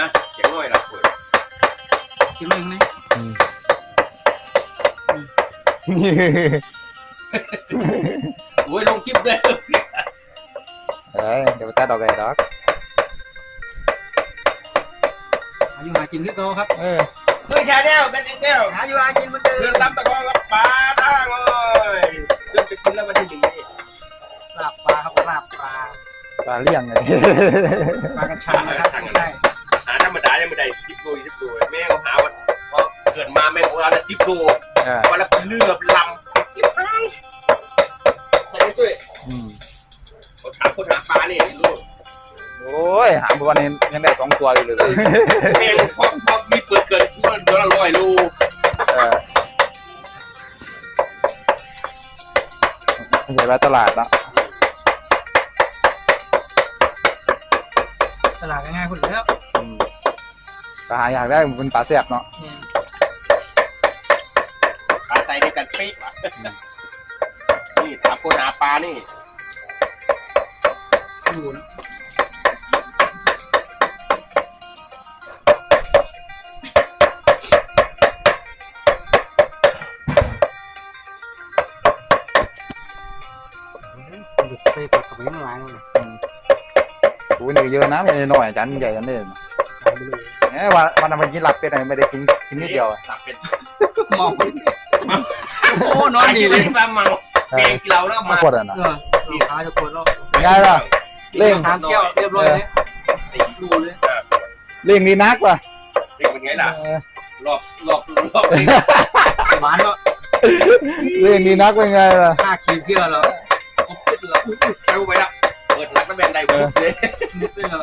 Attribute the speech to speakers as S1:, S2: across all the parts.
S1: นะเขียงหน่อยละเปิด
S2: กินไม่ไหม
S3: อืมนี่
S1: โอ้ยลงคลิปเลย
S3: เอ้ยเดี๋ยวไปตัดดอกไก่ดอก
S2: อายุหากินที่โตครับ
S3: เออ
S1: เฮ้ยชาแนลเป็นแก้ว
S2: อายุหากินเหมันเดิ
S1: เพื่อน
S2: ม
S1: ลำตะกอนกับปลาทางเลยเพื่อนไปกินแล้ววันที่หนึ่งนี่
S2: ลาบปลาครับลาบปลา
S3: ปลาเลี้ยงไง
S2: ปลากระชังนะครับไม่ใช่
S1: หาธรรมดายังไม่ได้สิบโลสิบโลแม่งหาวันพอเกิดมาแม่งวันละสิบโล
S3: เออ
S1: วันละเป็นเรือเป็นลำสิบไอ้ไปด้วย
S3: อืม
S1: เขาถามคนหาปลาเนี่ยไม่รู้
S3: โอ้ยหางวันนี้ยังได้สองตัวอยู่เลย
S1: แม่งพอพอมีเปิดเกิดเดือนละร้อยโล
S3: เออไม่ใช่ว่าตลาดเนาะ
S2: ตลาดง่ายๆคนเดียว
S3: อืมปลาหาอยากได้เป็นปลาแซ่บเนาะ
S2: เนี่ย
S1: ปลาใจในกันปี๊ว่ะนี่ถามคนหาปลานี่
S2: อยู่นะ
S3: โอ้เยอะนะไม่ใช่น้อยจานใหญ่กันเลย
S2: หายเนี่
S3: ยวันวันนั้นมันกินหลับเป็ดอะไรไม่ได้กินกินนิดเดียวอะ
S1: ตับเป็น
S2: มองโอ้นอนดีเลย
S1: ปลาเมาเพียงกินเราแล้ว
S3: มา
S1: มา
S3: กดอะนะ
S2: เออลูกค้าจะกดเรา
S3: เป็นไงล่ะเร่ง
S2: สามแก้วเรียบร้อยเลยดูเลย
S3: เร่งดีนักว่ะ
S1: เร่งเป็นไงล่ะ
S3: เออ
S1: รอบรอบรอบนี้
S2: หวานเนาะ
S3: เร่งดีนักเป็นไงล่ะ
S2: ห้าขีดเพี้ยแล้วครบปิดแล้ว
S1: ไปไปแล้ว เปิดหลักน้ำแบนได้ปุ๊บเลย
S2: นิดเลยแล้ว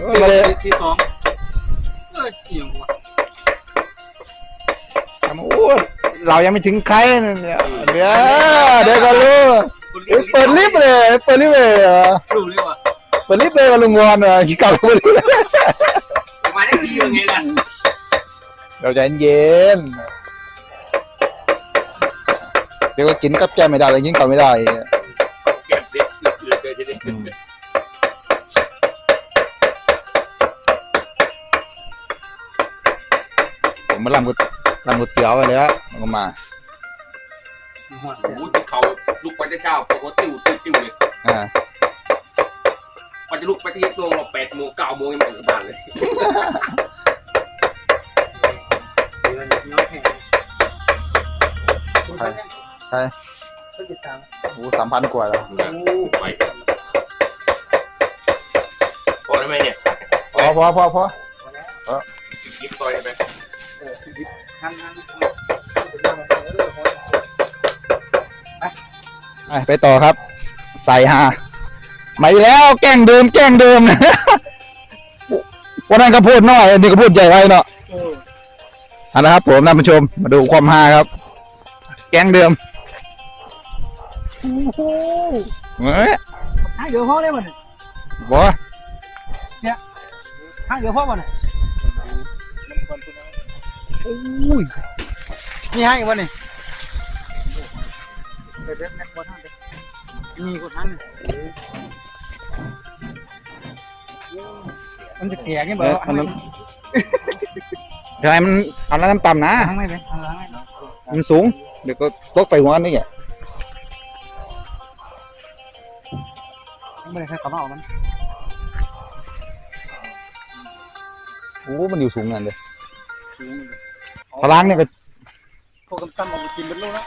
S3: เออมาเลย
S2: ที่สองเออเกี่ยงว่ะ
S3: โอ้ยเรายังไม่ถึงใครเนี่ยเดี๋ยวเดี๋ยวก็รู้เอ้ยเปิดลิฟต์เลยเปิดลิฟต์เลยเหรอ
S2: รู้เลยว่ะ
S3: เปิดลิฟต์เลยกับลุงวอนเหรอขี้เก่าเปิดลิฟต์
S1: มาได้ดียังไงล่ะ
S3: เราใจเย็นเดี๋ยวก็กินกับแก้มไม่ได้เลยกินเก่าไม่ได้ ผมมาลำกุลำกุเตี๋ยวไปแล้วมันก็มา
S2: หัว
S1: โอ้โหเขาลุกไปเช้าปกติติ้วติ้วเลย
S3: อ่า
S1: พอจะลุกไปที่โรงเราแปดโมงเก้าโมงยังไม่ถึงบ้านเลย
S2: น้องแข็งก็ติดตาม
S3: โอ้สามพันกว่าแล้ว
S1: ไป พอได้ไหมเนี่ย
S3: พอพอพอพอ
S1: ยิบต่อยไป
S2: ทันทัน
S3: ไปไปต่อครับ ใส่ฮามาอีกแล้วแกล้งเดิมแกล้งเดิมวันนั้นก็พูดน้อยอันนี้ก็พูดใหญ่ไปเนาะ
S2: โอ้
S3: เอาละครับผมท่านผู้ชมมาดูความฮาครับ แกล้งเดิมเฮ้ย
S2: ห้าเยอะพ่อได้มั้ย
S3: บ อ
S2: ห้าเยอะพ่อมั้ยอุ้ยนี่ให้วันนี้เด็ดเด็ดเด็ดคนทั้งเด็ดมีคนทั้งมันจะแก่ยังไง
S3: เอ้ยมันใช่มันอันนั้นต่ำๆนะ
S2: ทั้งไม่เป็นทั้งไม่
S3: มันสูงเดี๋ยวก็ตกไปหัวนี่แหละ
S2: ไม่ได้ใช้กระเป๋ามัน
S3: โอ้ มันอยู่สูงนั่นเลยพลังเนี่ยก็
S2: พวกกำตั้มออกมากินเป็นลูกแล้ว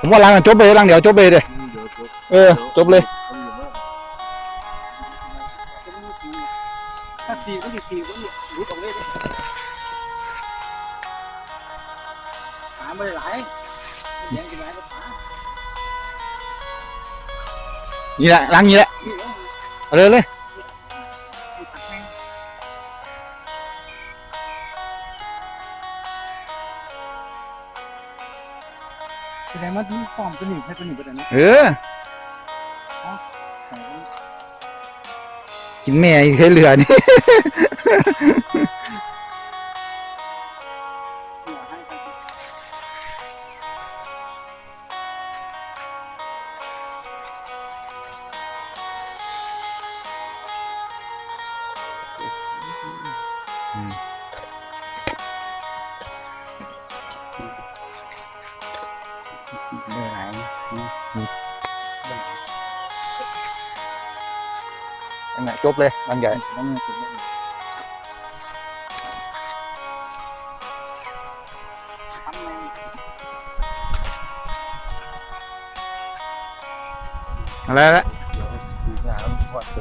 S3: ผมว่าลังน่ะจบเลยลังเดี๋ยวจบเลยเด้เออจบเลย
S2: ถ้าสี่ก็ดีสี่ก็ดีรู้ตรงเลยหาไม่ได้หลายแย่งกินหลาย
S3: นี่แหละลังนี้แหละ
S2: นี่แล้ว
S3: เอาเลยเลย
S2: แสดงว่าที่ป้อมตัวหนึ่งใช่ตัวหนึ่งประเด็นนี้
S3: เออ กินแม่อีกเคยเหลือ
S2: นี่ ถึงได้
S3: อะไรละ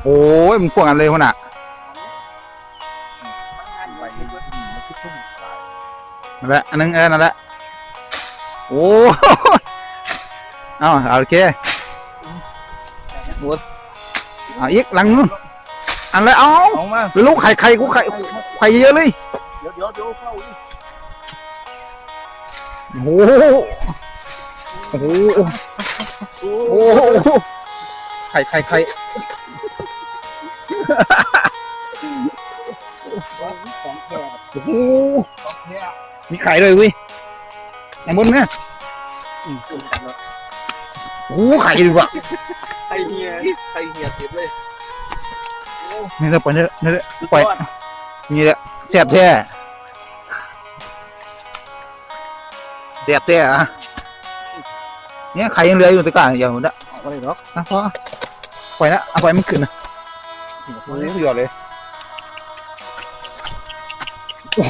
S3: โอ้ยมันพวกกันเลยคนน่ะนั่นแหละอันนึงเออนั่นแหละ โอ้เอาเอาโอเคหมดเอาอีกหลังนู้นอันเลยเอา
S2: เอามา
S3: ไปลูกไข่ไข่กูไข่ไข่เยอะเลย
S2: เดี๋ยวเดี๋ยวเดี๋ยวเข้าอีก
S3: โอ้โหโอ้โหโอ้โหไข่ไข่ไข่
S2: ของแก่
S3: โอ้โห
S2: ของแก่
S3: มีไข่เลยเวิ ไอ้บนเนี่ย
S2: อืม
S3: โอ้โหไข่ดีกว่า
S1: ไอเฮียไอเฮียเก็บเลย
S3: นี่แหละปล่อยนี่แหละนี่แหละปล่อยนี่แหละแซ่บแท้แซ่บแท้อะเนี่ยไข่ยังเหลืออยู่ตะกร้าอย่าหมดละ
S2: เอาไปเลยหรอก
S3: อะพอปล่อยนะเอาปล่อยมันขึ้นนะโอ้โหสุดยอดเลยโอ้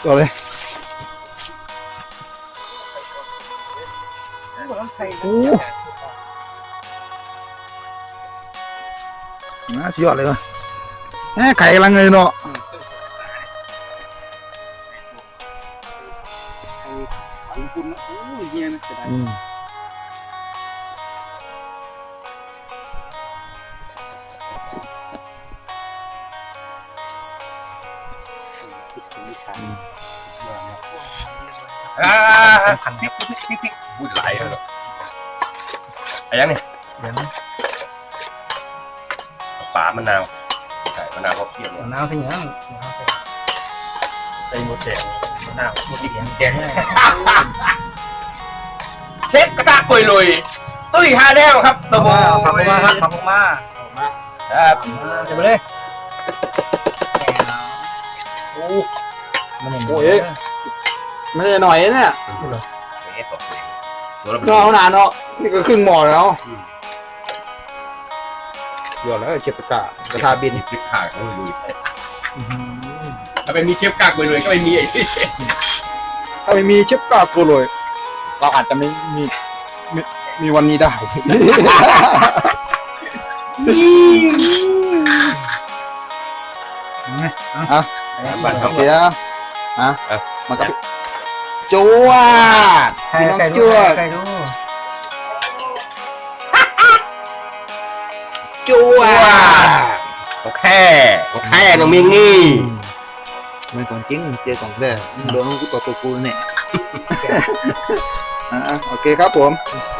S3: โหยอดเลย
S2: ใคร
S3: โอ้น่าสุดยอดเลยว่ะแหมไข่กำลังเลยเนาะ
S2: ฝังคุณโอ้ยเฮียนะเสียดาย
S1: อ่าพริกพริกพริกพริกพูดหลายเลยอะไรยังเนี่ยป่ามะนาวใส่มะนาวพอเพียงเนี่ย
S2: น้ำใส่ยัง
S1: ใส่หมดแดงมะนาวหมดแดงแดง
S2: แก่
S1: เชฟกระทะกุยลุยตุ้ยฮาแนวครับตะโบ
S2: ผักมาครับผักมา
S1: ครับ
S2: เดี๋ยวไปเลย
S1: โอ้
S3: โอ้ย ไม่ได้หน่อยเนี่ย
S1: ยตัวละ
S3: ก็เอานานเนาะนี่ก็ครึ่งหม้อแล้วยอดแล้วเชฟกากระทะบิน
S1: พริกข่ากุยลุยถ้าไม่มีเชฟกากุยลุยก็ไม่มีไอ้ที่
S3: ถ้าไม่มีเชฟกาโกโรยเราอาจจะไม่มีมีมีวันนี้ได้ อะ
S1: บ้าน
S3: โอ
S1: เขา
S3: เคอะอะ
S1: อะ
S3: มากับ จวด
S2: ใคร
S3: พี่น้อง
S2: ใคร
S3: จ
S2: รู้
S3: วด
S2: ใครรู้
S3: จวด
S1: โอเค โอเคน้องมิงนี่
S3: มันก่อนจริงเจอของแท้โดนกูต่อตัวกูเนี่ยอะโอเคครับผม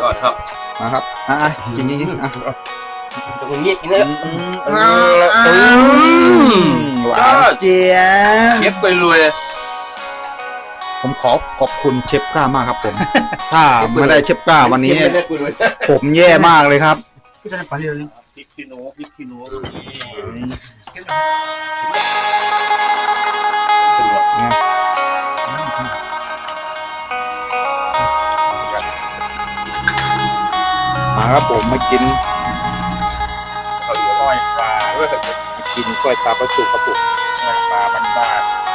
S1: ยอดครับ
S3: มาครับอะอะจริงจริงๆอะ
S1: จะมึงเงียบกินเลย
S3: อะอะหวานเจี๊ยบ
S1: เชฟกุยลุย
S3: ผมขอขอบคุณเชฟก้ามากครับผม ถ้าไม่ได้เชฟก้าวันนี้
S1: ไม่ได้กุยลุย
S3: ผมแย่มากเลยครับ
S2: พี่จะไปเร็วนี่
S1: พริกขี้หนูพริกขี้หนูสะดวก
S3: มาครับผมมากิน
S1: เขาอยู่ร้อยปลาด้วย
S3: มากินกล้อยปลาปลาสุกครับผม
S1: ปลาบ้าน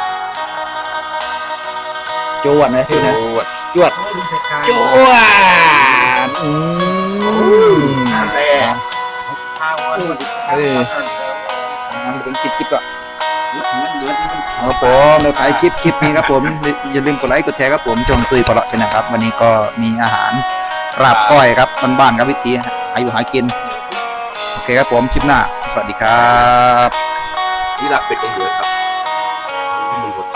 S3: จวดนะ
S1: ๆ
S3: พี่นะ
S1: โอ้ย
S3: จวด
S2: ดูใส่คาย
S3: จวดอืม
S1: แต่
S2: ข้าวว่า
S3: เฮ้ยงั้นผมปิดคลิปก่อน
S2: มันเดือด
S3: ครับผมเราถ่ายคลิปคลิปนี้ครับผมอย่าลืมกดไลค์กดแชร์ครับผมจงตุยปลาะชนะครับ วันนี้ก็มีอาหารราบก้อยครับบ้านๆครับวิธีหาอยู่หากินโอเคครับผมคลิปหน้า สวัสดีครับ
S1: นี่หลับเป็ดยังเหลือครับไม่มีหมด